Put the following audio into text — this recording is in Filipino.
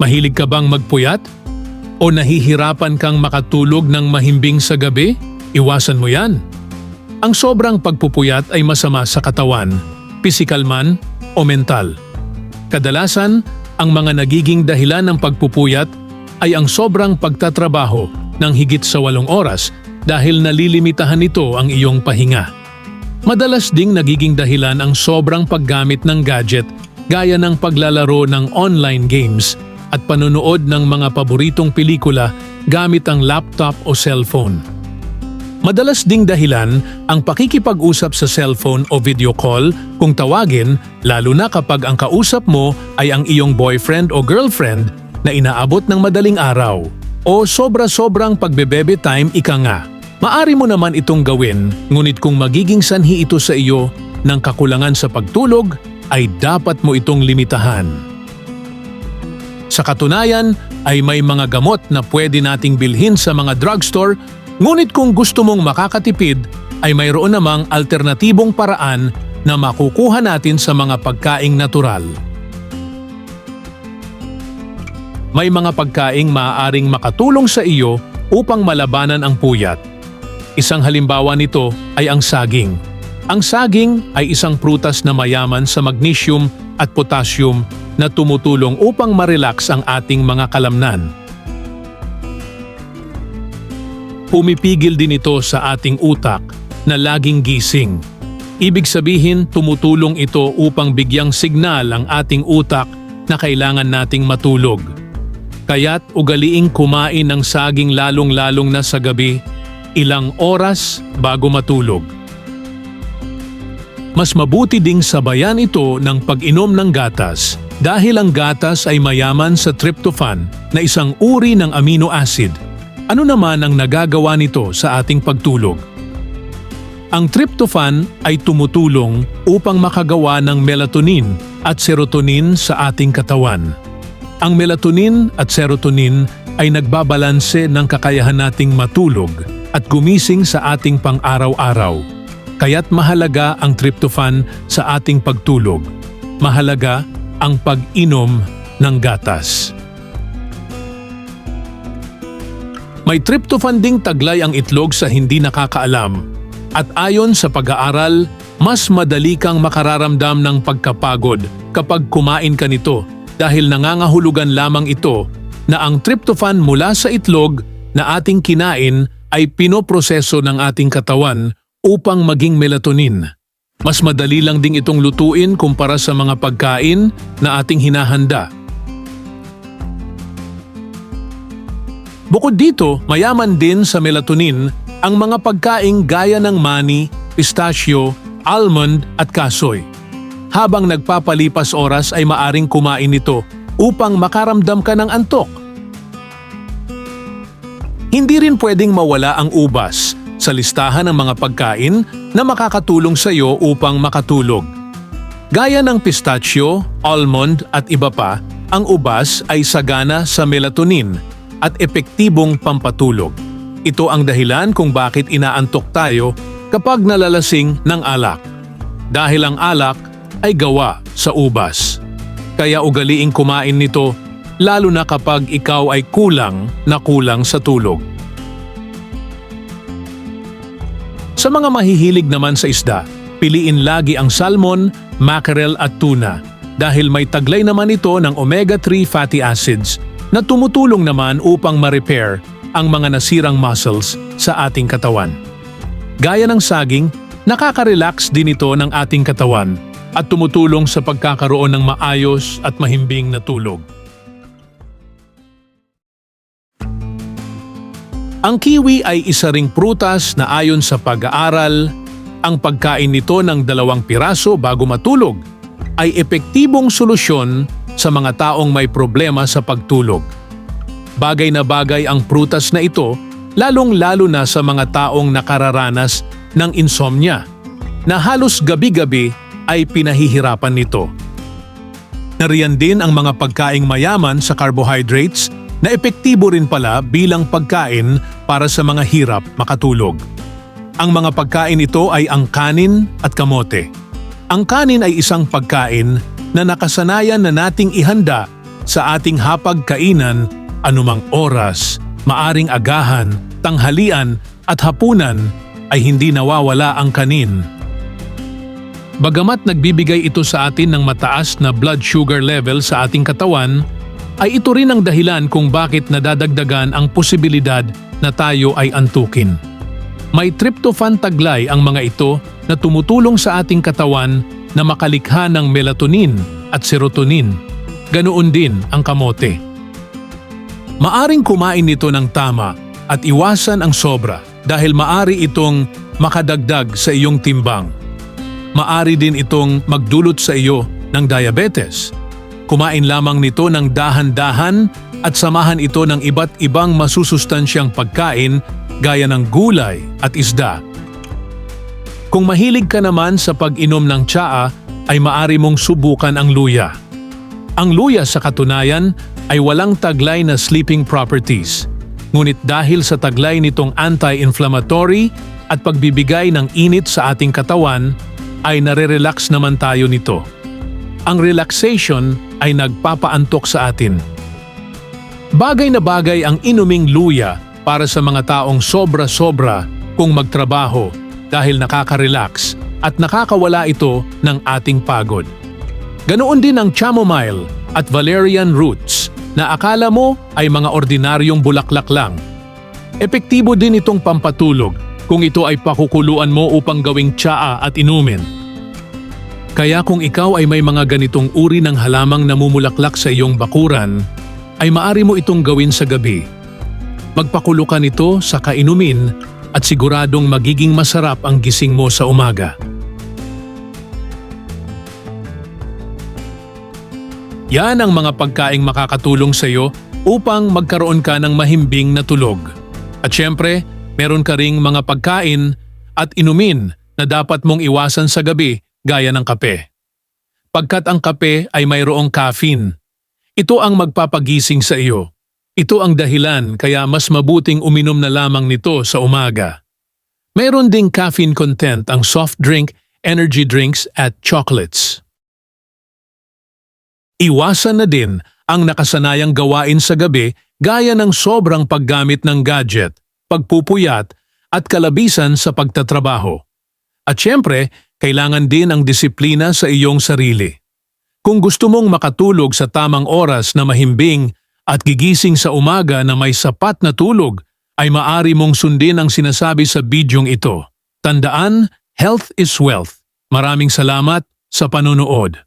Mahilig ka bang magpuyat? O nahihirapan kang makatulog ng mahimbing sa gabi? Iwasan mo yan. Ang sobrang pagpupuyat ay masama sa katawan, pisikal man o mental. Kadalasan, ang mga nagiging dahilan ng pagpupuyat ay ang sobrang pagtatrabaho ng higit sa walong oras dahil nalilimitahan nito ang iyong pahinga. Madalas ding nagiging dahilan ang sobrang paggamit ng gadget gaya ng paglalaro ng online games at panonood ng mga paboritong pelikula gamit ang laptop o cellphone. Madalas ding dahilan ang pakikipag-usap sa cellphone o video call kung tawagin lalo na kapag ang kausap mo ay ang iyong boyfriend o girlfriend na inaabot ng madaling araw o sobra-sobrang pagbebebe time ika nga. Maari mo naman itong gawin ngunit kung magiging sanhi ito sa iyo ng kakulangan sa pagtulog ay dapat mo itong limitahan. Sa katunayan ay may mga gamot na pwede nating bilhin sa mga drugstore ngunit kung gusto mong makakatipid ay mayroon namang alternatibong paraan na makukuha natin sa mga pagkaing natural. May mga pagkaing maaaring makatulong sa iyo upang malabanan ang puyat. Isang halimbawa nito ay ang saging. Ang saging ay isang prutas na mayaman sa magnesium at potassium na tumutulong upang marelax ang ating mga kalamnan. Pumipigil din ito sa ating utak na laging gising. Ibig sabihin tumutulong ito upang bigyang signal ang ating utak na kailangan nating matulog. Kaya't ugaliing kumain ng saging lalong-lalong na sa gabi, ilang oras bago matulog. Mas mabuti ding sabayan ito ng pag-inom ng gatas dahil ang gatas ay mayaman sa tryptophan na isang uri ng amino acid. Ano naman ang nagagawa nito sa ating pagtulog? Ang tryptophan ay tumutulong upang makagawa ng melatonin at serotonin sa ating katawan. Ang melatonin at serotonin ay nagbabalanse ng kakayahan nating matulog at gumising sa ating pang-araw-araw. Kaya't mahalaga ang tryptophan sa ating pagtulog. Mahalaga ang pag-inom ng gatas. May tryptophan ding taglay ang itlog sa hindi nakakaalam. At ayon sa pag-aaral, mas madali kang makararamdam ng pagkapagod kapag kumain ka nito dahil nangangahulugan lamang ito na ang tryptophan mula sa itlog na ating kinain ay pinoproseso ng ating katawan upang maging melatonin. Mas madali lang ding itong lutuin kumpara sa mga pagkain na ating hinahanda. Bukod dito, mayaman din sa melatonin ang mga pagkaing gaya ng mani, pistachio, almond at kasoy. Habang nagpapalipas oras ay maaring kumain nito upang makaramdam ka ng antok. Hindi rin pwedeng mawala ang ubas sa listahan ng mga pagkain na makakatulong sa iyo upang makatulog. Gaya ng pistachio, almond at iba pa, ang ubas ay sagana sa melatonin at epektibong pampatulog. Ito ang dahilan kung bakit inaantok tayo kapag nalalasing ng alak. Dahil ang alak ay gawa sa ubas. Kaya ugaliing kumain nito lalo na kapag ikaw ay kulang na kulang sa tulog. Sa mga mahihilig naman sa isda, piliin lagi ang salmon, mackerel at tuna dahil may taglay naman ito ng omega-3 fatty acids na tumutulong naman upang ma-repair ang mga nasirang muscles sa ating katawan. Gaya ng saging, nakaka-relax din ito ng ating katawan at tumutulong sa pagkakaroon ng maayos at mahimbing na tulog. Ang kiwi ay isa ring prutas na ayon sa pag-aaral, ang pagkain nito ng dalawang piraso bago matulog ay epektibong solusyon sa mga taong may problema sa pagtulog. Bagay na bagay ang prutas na ito lalong-lalo na sa mga taong nakararanas ng insomnia na halos gabi-gabi ay pinahihirapan nito. Nariyan din ang mga pagkaing mayaman sa carbohydrates na epektibo rin pala bilang pagkain para sa mga hirap makatulog. Ang mga pagkain ito ay ang kanin at kamote. Ang kanin ay isang pagkain na nakasanayan na nating ihanda sa ating hapagkainan anumang oras, maaring agahan, tanghalian at hapunan ay hindi nawawala ang kanin. Bagamat nagbibigay ito sa atin ng mataas na blood sugar level sa ating katawan, ay ito rin ang dahilan kung bakit nadadagdagan ang posibilidad na tayo ay antukin. May tryptophan taglay ang mga ito na tumutulong sa ating katawan na makalikha ng melatonin at serotonin. Ganoon din ang kamote. Maaring kumain nito ng tama at iwasan ang sobra dahil maari itong makadagdag sa iyong timbang. Maari din itong magdulot sa iyo ng diabetes. Kumain lamang nito ng dahan-dahan at samahan ito ng iba't ibang masusustansyang pagkain gaya ng gulay at isda. Kung mahilig ka naman sa pag-inom ng tsaa, ay maari mong subukan ang luya. Ang luya sa katunayan ay walang taglay na sleeping properties. Ngunit dahil sa taglay nitong anti-inflammatory at pagbibigay ng init sa ating katawan, ay nare-relax naman tayo nito. Ang relaxation ay nagpapaantok sa atin. Bagay na bagay ang inuming luya para sa mga taong sobra-sobra kung magtrabaho dahil nakaka-relax at nakakawala ito ng ating pagod. Ganoon din ang chamomile at valerian roots na akala mo ay mga ordinaryong bulaklak lang. Epektibo din itong pampatulog kung ito ay pakukuluan mo upang gawing tsaa at inumin. Kaya kung ikaw ay may mga ganitong uri ng halamang namumulaklak sa iyong bakuran, ay maari mo itong gawin sa gabi. Magpakulo ka nito sa kainumin at siguradong magiging masarap ang gising mo sa umaga. Yan ang mga pagkaing makakatulong sa iyo upang magkaroon ka ng mahimbing na tulog. At syempre, meron ka ring mga pagkain at inumin na dapat mong iwasan sa gabi gaya ng kape. Pagkat ang kape ay mayroong caffeine. Ito ang magpapagising sa iyo. Ito ang dahilan kaya mas mabuting uminom na lamang nito sa umaga. Meron ding caffeine content ang soft drink, energy drinks at chocolates. Iwasan na din ang nakasanayang gawain sa gabi gaya ng sobrang paggamit ng gadget, pagpupuyat at kalabisan sa pagtatrabaho. At syempre, kailangan din ang disiplina sa iyong sarili. Kung gusto mong makatulog sa tamang oras na mahimbing at gigising sa umaga na may sapat na tulog, ay maari mong sundin ang sinasabi sa bidyong ito. Tandaan, health is wealth. Maraming salamat sa panonood.